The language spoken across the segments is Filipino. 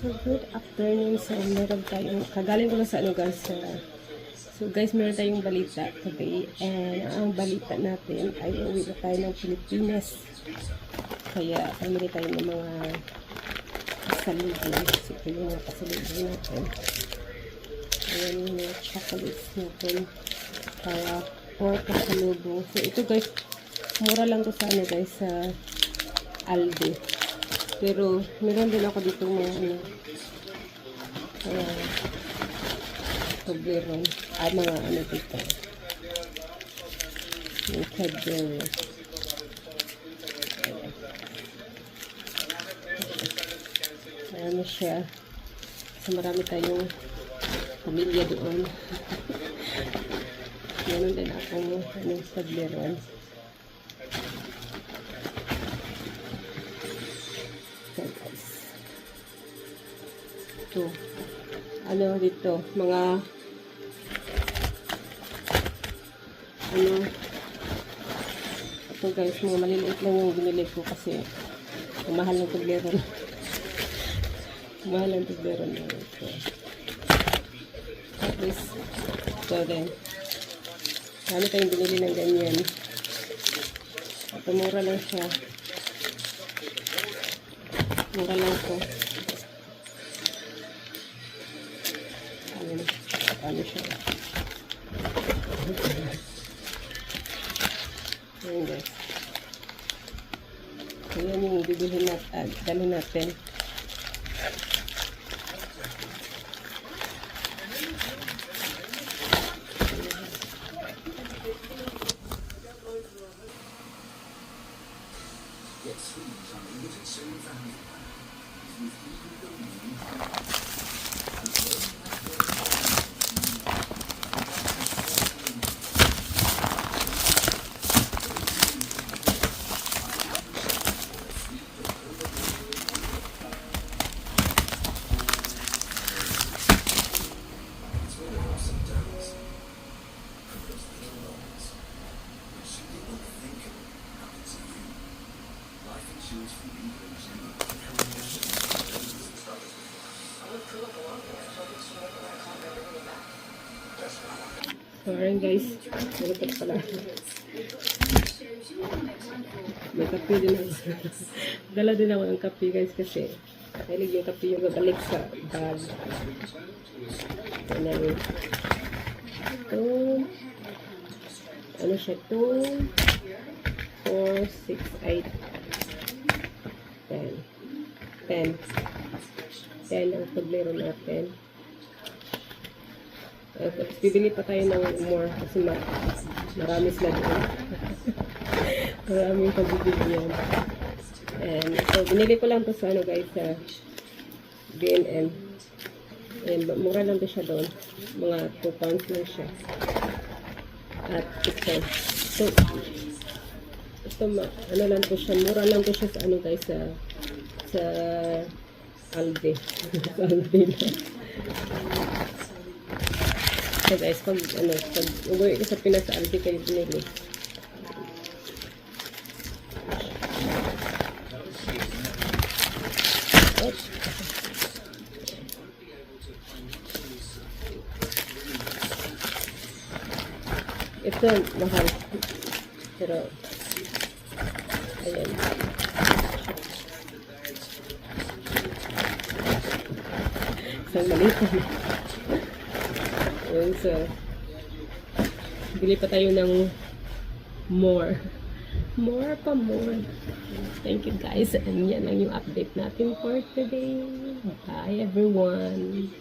So, good afternoon. So, meron tayong, kagaling ko lang sa ano guys, sa, so guys, meron tayong balita today. And ang balita natin ay uwi na tayo ng Pilipinas. Kaya, pamili tayo ng mga kasalubong. So, yung mga kasalubong natin. Ayan yung mga chocolates natin. Para, for kasalubong. So, ito guys, mura lang to sa ano guys, sa Aldi. Pero, meron din ako dito mga ano, uh, Toblerone. Ah, mga ano dito. Yung Cadbury. Ano siya. Kasi marami tayong pamilya doon. Meron din akong ano, Toblerone. So, guys. Ito. Ano dito? Mga ano ito guys, mga maliliit lang yung binili ko kasi mahal ng tugleron. Ang mahal ng tugleron na ito. Tapos, ito din. Ano tayong binili ng ganyan. Ito, mura lang siya. Mura lang ko. Ano, ano siya. Ayan guys. Ayan yung bibilhin natin, ah, dali natin. So, Thank you. Ayan guys. Malapit pala. May kape din ako. Dala din ako ng kape guys kasi mahilig yung kape yung babalik sa bag. Ayan yun. Ito. Ano siya? 2, 4, 6, 8, 10. 10. 10 ang tablero natin. Uh, tapos bibili pa tayo ng more kasi ma marami sila doon. Maraming pagbibigyan. And so, binili ko lang to sa ano guys, sa B&M. And mura lang to siya doon. Mga 2 pounds lang siya. At ito. So, ito ano lang to siya, mura lang to siya sa ano guys, sa sa Aldi. sa Aldi lang. So guys, pag ano, pag uwi ko sa Pinas sa Aldi kayo binili. Oops. Ito, mahal. Pero, ayan. Isang maliit. Ayun, so, bili pa tayo ng more. More pa more. Thank you guys. And yan lang yung update natin for today. Bye everyone.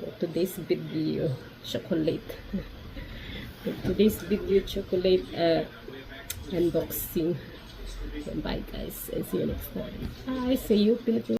For today's video, chocolate. For today's video, chocolate uh, unboxing. Bye guys. And see you next time. Bye. See you, Philippines.